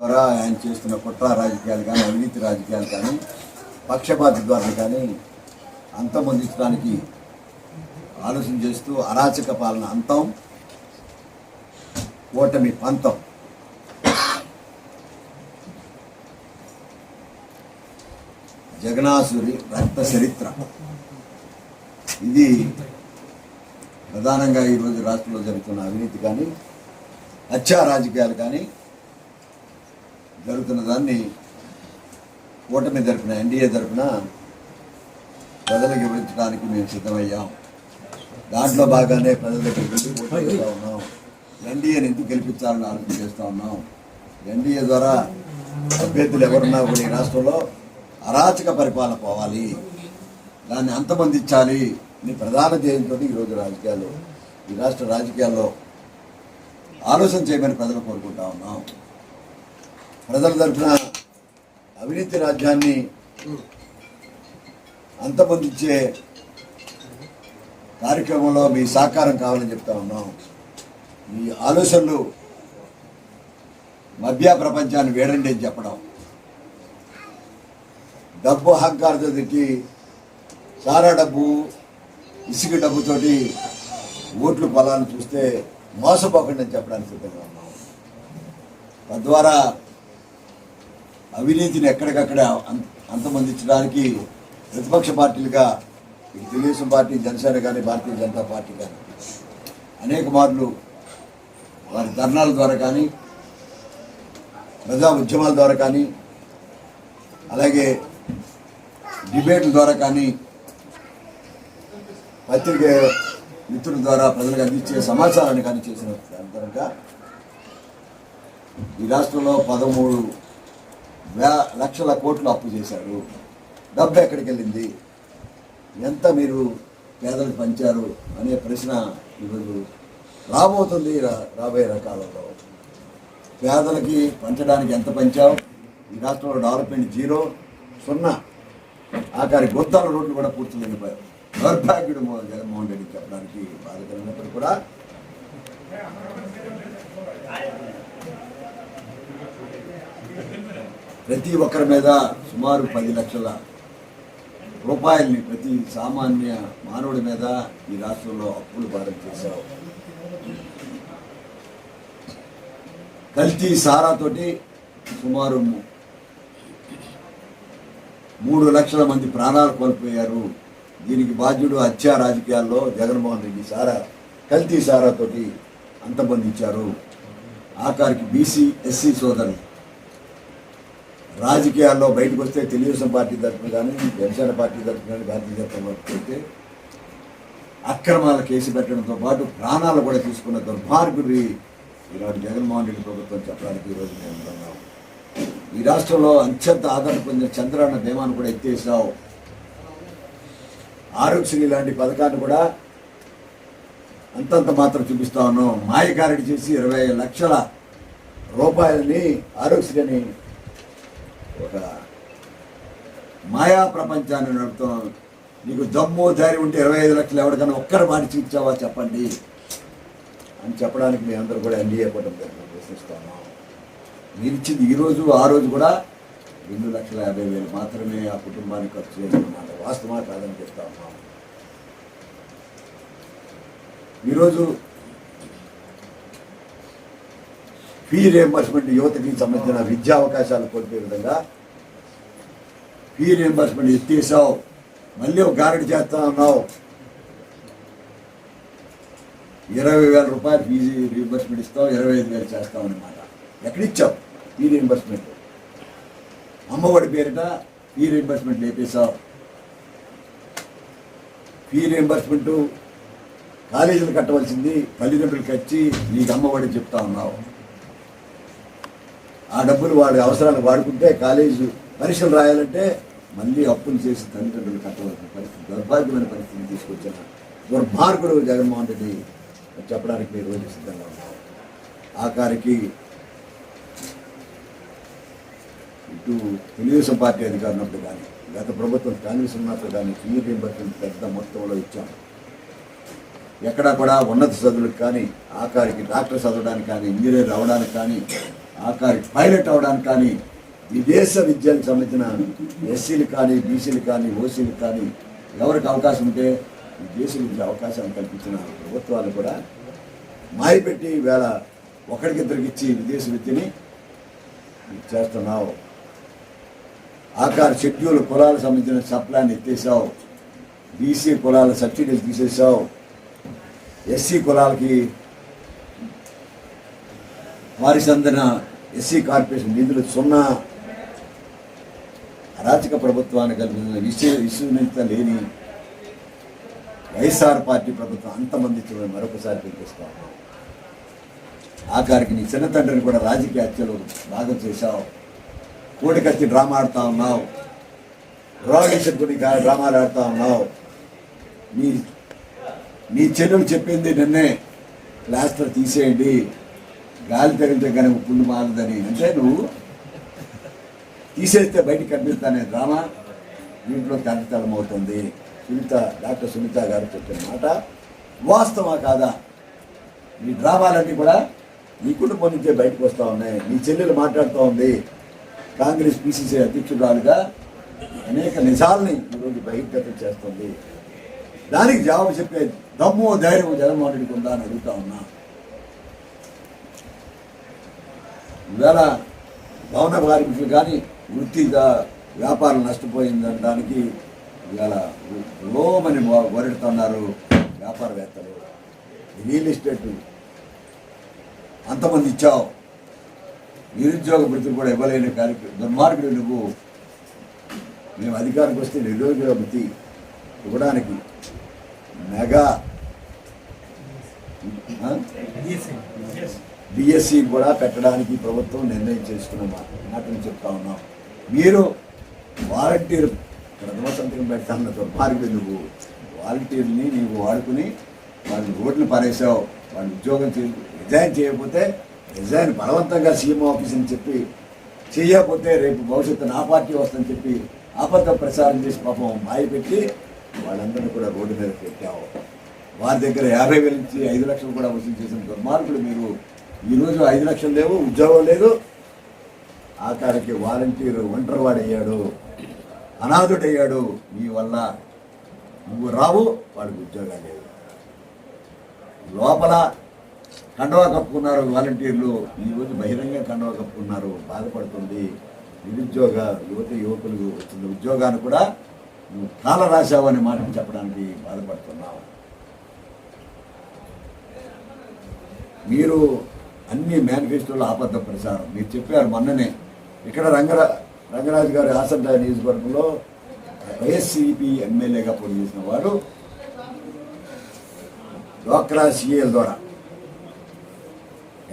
ద్వారా ఆయన చేస్తున్న కుట్ర రాజకీయాలు కానీ అవినీతి రాజకీయాలు కానీ పక్షపాత ద్వారా కానీ అంతమొందించడానికి ఆలోచన చేస్తూ అరాచక పాలన అంతం ఓటమి పంతం. జగనాసురి రక్త చరిత్ర. ఇది ప్రధానంగా ఈరోజు రాష్ట్రంలో జరుగుతున్న అవినీతి కానీ హత్యా రాజకీయాలు కానీ జరుగుతున్న దాన్ని కూటమి తరపున ఎన్డీఏ తరపున ప్రజలకు వివరించడానికి మేము సిద్ధమయ్యాం. దాంట్లో బాగానే ప్రజల దగ్గరికి వెళ్ళి ఉన్నాం. ఎన్డీఏని ఎందుకు గెలిపించాలని ఆలోచన చేస్తూ ఉన్నాం. ఎన్డీఏ ద్వారా అభ్యర్థులు ఎవరున్నా కూడా ఈ రాష్ట్రంలో అరాచక పరిపాలన పోవాలి. దాన్ని అంతమందించాలి అని ప్రధాన ధ్యేయంతో ఈరోజు రాజకీయాలు ఈ రాష్ట్ర రాజకీయాల్లో ఆలోచన చేయమని ప్రజలు కోరుకుంటా ఉన్నాం. ప్రజల తరఫున అవినీతి రాజ్యాన్ని అంతమొందించే కార్యక్రమంలో మీ సహకారం కావాలని చెప్తా ఉన్నాం. మీ ఆలోచనలు మధ్య ప్రపంచాన్ని వేడండి అని చెప్పడం. డబ్బు అహంకారంతో తిట్టి సారా డబ్బు ఇసుక డబ్బుతోటి ఓట్లు పొలాన్ని చూస్తే మోసపోకండి అని చెప్పడానికి సిద్ధంగా ఉన్నాం. తద్వారా అవినీతిని ఎక్కడికక్కడ అంతమందించడానికి ప్రతిపక్ష పార్టీలుగా తెలుగుదేశం పార్టీ జనసేన కానీ భారతీయ జనతా పార్టీ కానీ అనేక మార్లు వారి ధర్నాల ద్వారా కానీ ప్రజా ఉద్యమాల ద్వారా కానీ అలాగే డిబేట్ల ద్వారా కానీ పత్రిక మిత్రుల ద్వారా ప్రజలకు అందించే సమాచారాన్ని కానీ చేసిన కనుక ఈ రాష్ట్రంలో పదమూడు వే లక్షల కోట్లు అప్పు చేశారు. డబ్బు ఎక్కడికి వెళ్ళింది ఎంత మీరు పేదలకు పంచారు? అనే ప్రశ్న ఈరోజు రాబోతుంది రా- రాబోయే రకాలలో. పేదలకి పంచడానికి ఎంత పంచావు? ఈ రాష్ట్రంలో డెవలప్మెంట్ జీరో సున్నా. ఆఖరి గొంతాల రోడ్లు కూడా పూర్తి లేకపోయారు దౌర్భాగ్యుడు జగన్మోహన్ రెడ్డి చెప్పడానికి బాధకరమైనప్పుడు కూడా ప్రతి ఒక్కరి మీద సుమారు పది లక్షల రూపాయల్ని ప్రతి సామాన్య మానవుడి మీద ఈ రాష్ట్రంలో అప్పులు భారం చేశావు కల్తీ సారాతోటి సుమారు మూడు లక్షల మంది ప్రాణాలు కోల్పోయారు. దీనికి బాధ్యుడు హత్యా రాజకీయాల్లో జగన్మోహన్ రెడ్డి సారా కల్తీ సారాతోటి అంతమందించారు. ఆఖరికి బీసీ ఎస్సీ సోదరులు. రాజకీయాల్లో బయటకు వస్తే తెలుగుదేశం పార్టీ తరఫున కానీ జనసేన పార్టీ తరఫున కానీ భారతీయ జనతా పార్టీ అయితే అక్రమాల కేసు పెట్టడంతో పాటు ప్రాణాలు కూడా తీసుకున్న దుర్భార్గుడి ఈనాడు జగన్మోహన్ రెడ్డి ప్రభుత్వం చెప్పడానికి ఈరోజు మేము ఈ రాష్ట్రంలో అత్యంత ఆదరణ పొందిన చంద్రన్న బీమాను కూడా ఎత్తేసావు. ఆరోగ్యశ్రీ లాంటి పథకాన్ని కూడా అంతంత మాత్రం చూపిస్తా ఉన్నాం. మాయకారడి చేసి ఇరవై లక్షల రూపాయలని ఆరోగ్యశ్రీని ఒక మాయా ప్రపంచాన్ని నడుపుతున్నాం నీకు దమ్ము ధైర్యం ఉంటే ఇరవై ఐదు లక్షలు ఎవరికైనా ఒక్కరి మాట చూపించావా చెప్పండి? అని చెప్పడానికి మీ అందరూ కూడా ఎన్డీఏ కూటమి తరఫున ప్రశ్నిస్తున్నాం మీరు ఇచ్చింది ఆ రోజు కూడా రెండు లక్షల యాభై వేలు మాత్రమే ఆ కుటుంబానికి ఖర్చు చేస్తున్నమాట వాస్తవమా కాదని చెప్తా ఉన్నాం ఈరోజు ఫీ రియంబర్స్మెంట్ యువతకి సంబంధించిన విద్యా అవకాశాలు కోల్పోయే విధంగా ఫీ రియంబర్స్మెంట్ ఎత్తేసావు మళ్ళీ ఒక గారడి చేస్తా ఉన్నావు ఇరవై వేల రూపాయలు ఫీజు రీఎంబర్స్మెంట్ ఇస్తావు ఇరవై ఐదు వేలు చేస్తాం అనమాట ఎక్కడిచ్చావు ఈ రీఎంబర్స్మెంట్ అమ్మఒడి పేరిట ఈ రీఎంబర్స్మెంట్ లేపేశావు. ఫీ రీఎంబర్స్మెంట్ కాలేజీలు కట్టవలసింది తల్లిదండ్రులకి వచ్చి నీకు అమ్మఒడి చెప్తా ఉన్నావు ఆ డబ్బులు వాడి అవసరాలు వాడుకుంటే కాలేజీ పరీక్షలు రాయాలంటే మళ్ళీ అప్పులు చేసి తల్లిదండ్రులు కట్టవలసిన పరిస్థితి దౌర్భాగ్యమైన పరిస్థితిని తీసుకొచ్చిన దుర్మార్గుడు జగన్మోహన్ రెడ్డి చెప్పడానికి మీరు రోజు సిద్ధంగా ఉన్నారు ఆఖరికి ఇటు తెలుగుదేశం పార్టీ అధికారున్నప్పుడు కానీ గత ప్రభుత్వం కాంగ్రెస్ ఉన్నప్పుడు కానీ ఫీ రీంబర్స్మెంట్ పెద్ద మొత్తంలో ఇచ్చాం. ఎక్కడా కూడా ఉన్నత చదువులకు కానీ ఆఖరికి డాక్టర్ చదవడానికి కానీ ఇంజనీర్ రావడానికి కానీ ఆఖరి పైలట్ అవడానికి కానీ విదేశ విద్యలకు సంబంధించిన ఎస్సీలు కానీ బీసీలు కానీ ఓసీలు కానీ ఎవరికి అవకాశం ఉంటే విదేశ విద్య అవకాశాలు కల్పించిన ప్రభుత్వాలు కూడా మాయపెట్టి వేళ ఒకరికిద్దరికి ఇచ్చి విదేశ విద్యని చేస్తున్నావు. ఆకార షెడ్యూల్ కులాలకు సంబంధించిన సప్లాన్ని ఎత్తేసావు. బీసీ కులాల సబ్సిడీలు తీసేసావు. ఎస్సీ కులాలకి వారి సందన ఎస్సీ కార్పొరేషన్ నిధులు సున్నా అరాచక ప్రభుత్వాన్ని కల్పించిన విశ్వ విశ్వనీత లేని వైఎస్ఆర్ పార్టీ ప్రభుత్వం అంతమందించడం మరొకసారి పిలిపిస్తాం ఆఖరికి నీ చిన్న తండ్రిని కూడా రాజకీయ హత్యలు భాగం చేశావు. కోడికత్తి డ్రామా ఆడుతా ఉన్నావు. రోగేశ్వరుని డ్రామాలు ఆడుతా ఉన్నావు. నీ నీ చెల్లెలు చెప్పింది నిన్నే. ప్లాస్టర్ తీసేయండి. గాలి తగిలితే కనుక పుండు మారదని. అంటే నువ్వు తీసేస్తే బయటికి కనిపిస్తానే డ్రామా. దీంట్లో తగ్గితలం అవుతుంది. సునీత డాక్టర్ సునీత గారు చెప్పిన మాట వాస్తవా కాదా? ఈ డ్రామాలన్నీ కూడా నీ కుటుంబం నుంచే బయటకు వస్తూ ఉన్నాయి. నీ చెల్లెలు మాట్లాడుతూ ఉంది. కాంగ్రెస్ పిసిసి అధ్యక్షురాలుగా అనేక నిజాలని ఈరోజు బహిర్గతం చేస్తుంది. దానికి జవాబు చెప్పే దమ్ము ధైర్యం జగన్మోహన్ రెడ్డికి ఉందా అని అడుగుతా ఉన్నా. ఇవాళ భవన కార్మికులు కానీ వృత్తిగా వ్యాపారం నష్టపోయిందనడానికి ఇవాళ లోమని వరెడుతున్నారు వ్యాపారవేత్తలు. రియల్ ఎస్టేట్ అంతమంది ఇచ్చావు. నిరుద్యోగ వృత్తులు కూడా ఇవ్వలేని కార్యక్రమం దుర్మార్గుడు నువ్వు మేము అధికారికి వస్తే నిరుద్యోగ వృత్తి ఇవ్వడానికి మెగా. బిఎస్సి కూడా పెట్టడానికి ప్రభుత్వం నిర్ణయం చేసుకున్న మా- చెప్తా ఉన్నాం. మీరు వాలంటీర్ ప్రథమ సంతకం పెడతాన్న దుర్మార్గుడు నువ్వు. వాలంటీర్ని నీవు వాడుకుని వాళ్ళు రోడ్లు పారేసావు వాళ్ళు ఉద్యోగం చే రిజైన్ చేయకపోతే రిజైన్ బలవంతంగా సీఎం ఆఫీస్ అని చెప్పి చేయకపోతే రేపు భవిష్యత్తు నా పార్టీ వస్తుందని చెప్పి అబద్ధ ప్రచారం చేసి పాపం మాయ పెట్టి వాళ్ళందరినీ కూడా రోడ్డు మీద పెట్టావు. వారి దగ్గర యాభై వేల నుంచి ఐదు లక్షలు కూడా వసూలు చేసిన దుర్మార్గులు మీరు. ఈరోజు ఐదు లక్షలు లేవు ఉద్యోగం లేదు. ఆఖరికి వాలంటీర్ ఒంటరివాడయ్యాడు అనాథుడయ్యాడు. నీ వల్ల నువ్వు రావు వాడికి ఉద్యోగం లేదు. లోపల కండవా కప్పుకున్నారు వాలంటీర్లు. ఈరోజు బహిరంగ కండవా కప్పుకున్నారు. బాధపడుతుంది. నిరుద్యోగ యువత యువకులు వచ్చిన ఉద్యోగాన్ని కూడా నువ్వు కాల రాశావు అనే మాట చెప్పడానికి బాధపడుతున్నావు. మీరు అన్ని మేనిఫెస్టోలు ఆపద్ద ప్రచారం. మీరు చెప్పారు మొన్ననే. ఇక్కడ రంగరా రంగరాజు గారి ఆసంట నియోజకవర్గంలో వైఎస్సిపి ఎమ్మెల్యేగా పోటీ చేసిన డ్వాక్రా సీఎల్ ద్వారా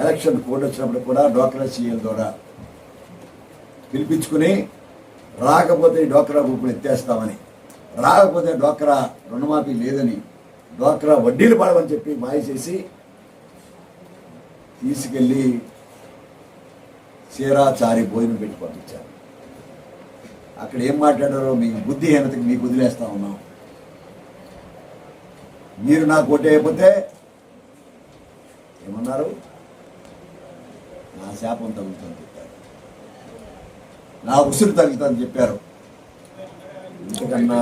ఎలక్షన్ కోడ్ వచ్చినప్పుడు కూడా డ్వాక్రా సీఎల్ ద్వారా పిలిపించుకుని రాకపోతే డ్వాక్రా గ్రూపులు ఎత్తేస్తామని రాకపోతే డ్వాక్రా రుణమాఫీ లేదని డ్వాక్రా వడ్డీలు పడవని చెప్పి మాయ చేసి తీసుకెళ్ళి చీరా చారి భోజనం పెట్టి పంపించారు. అక్కడ ఏం మాట్లాడారో మీ బుద్ధిహీనతకి మీకు వదిలేస్తా ఉన్నాం. మీరు నాకు ఓటేయకపోతే ఏమన్నారు? నా శాపం తగులుతుందని చెప్పారు. నా ఉసురు తగులుతుందని చెప్పారు. ఇంతకన్నా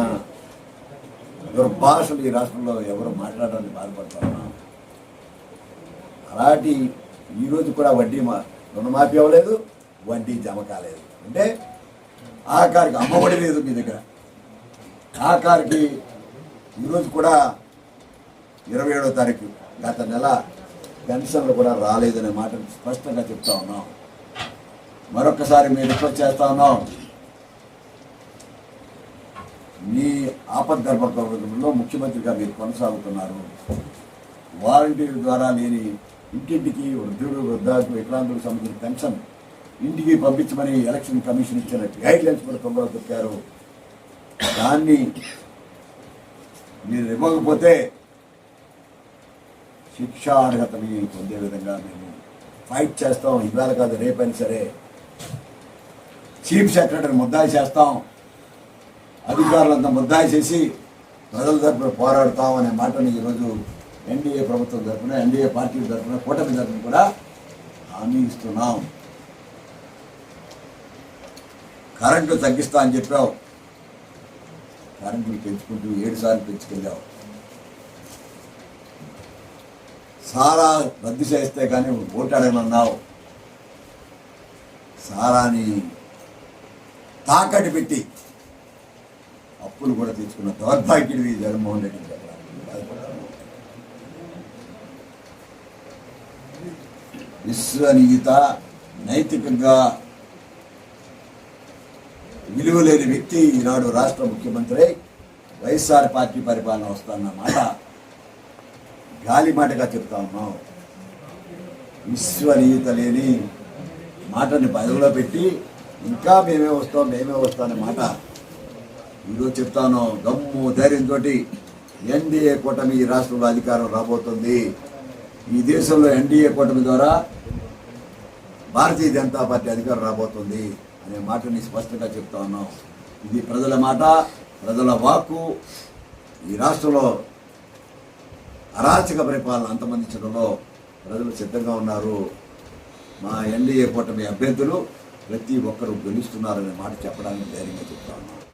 దుర్భాషలు ఈ రాష్ట్రంలో ఎవరు మాట్లాడడానికి బాధపడతారు? అలాంటి ఈరోజు కూడా వడ్డీ మా రుణమాఫీ అవ్వలేదు వడ్డీ జమ కాలేదు. అంటే ఆఖరికి అమ్మఒడి లేదు మీ దగ్గర. ఆఖరికి ఈరోజు కూడా ఇరవై ఏడో తారీఖు గత నెల పెన్షన్లు కూడా రాలేదనే మాట స్పష్టంగా చెప్తా ఉన్నాం. మరొకసారి మేము రిక్వెస్ట్ చేస్తా ఉన్నాం. మీ ఆపద్ధర్మకంలో ముఖ్యమంత్రిగా మీరు కొనసాగుతున్నారు. వాలంటీర్ ద్వారా లేని ఇంటింటికి వృద్ధుడు వృద్ధాకు వికలాంగులకు సంబంధించిన పెన్షన్ ఇంటికి పంపించమని ఎలక్షన్ కమిషన్ ఇచ్చిన గైడ్ లైన్స్ కూడా తొందరగా చెప్పారు దాన్ని మీరు ఇవ్వకపోతే శిక్షా అర్హతని పొందే విధంగా మేము ఫైట్ చేస్తాం. ఇవాళ కాదు రేపైనా సరే చీఫ్ సెక్రటరీ ముద్దాయి చేస్తాం. అధికారులంతా ముద్దాయి చేసి ప్రజల తరపున పోరాడతాం అనే మాటని ఈరోజు ఎన్డీఏ ప్రభుత్వం తరఫున ఎన్డీఏ పార్టీ తరఫున కూటమి తరఫున కూడా హామీ ఇస్తున్నాం. కరెంటు తగ్గిస్తా అని చెప్పావు. కరెంటు పెంచుకుంటూ ఏడు సార్లు పెంచుకెళ్ళావు. సారా రద్దు చేస్తే కానీ ఓటాడమన్నావు సారాని తాకట్టు పెట్టి అప్పులు కూడా తెచ్చుకున్న దౌర్భాగ్యుడివి జగన్మోహన్ రెడ్డి చెప్పడానికి విశ్వనీయత నైతికంగా విలువ లేని వ్యక్తి ఈనాడు రాష్ట్ర ముఖ్యమంత్రి. వైఎస్ఆర్ పార్టీ పరిపాలన వస్తున్న మాట గాలి మాటగా చెప్తా ఉన్నాం. విశ్వనీయత లేని మాటని పదవిలో పెట్టి ఇంకా మేమే వస్తాం మేమే వస్తాం మాట ఈరోజు చెప్తాను గమ్ము ధైర్యంతో ఎన్డీఏ కూటమి ఈ రాష్ట్రంలో అధికారం రాబోతుంది. ఈ దేశంలో ఎన్డీఏ కూటమి ద్వారా భారతీయ జనతా పార్టీ అధికారం రాబోతుంది అనే మాటని స్పష్టంగా చెప్తా ఉన్నాం. ఇది ప్రజల మాట ప్రజల వాక్కు. ఈ రాష్ట్రంలో అరాచక పరిపాలన అంతమందించడంలో ప్రజలు సిద్ధంగా ఉన్నారు. మా ఎన్డీఏ కూటమి అభ్యర్థులు ప్రతి ఒక్కరూ గెలుస్తున్నారనే మాట చెప్పడానికి ధైర్యంగా చెప్తా ఉన్నాం.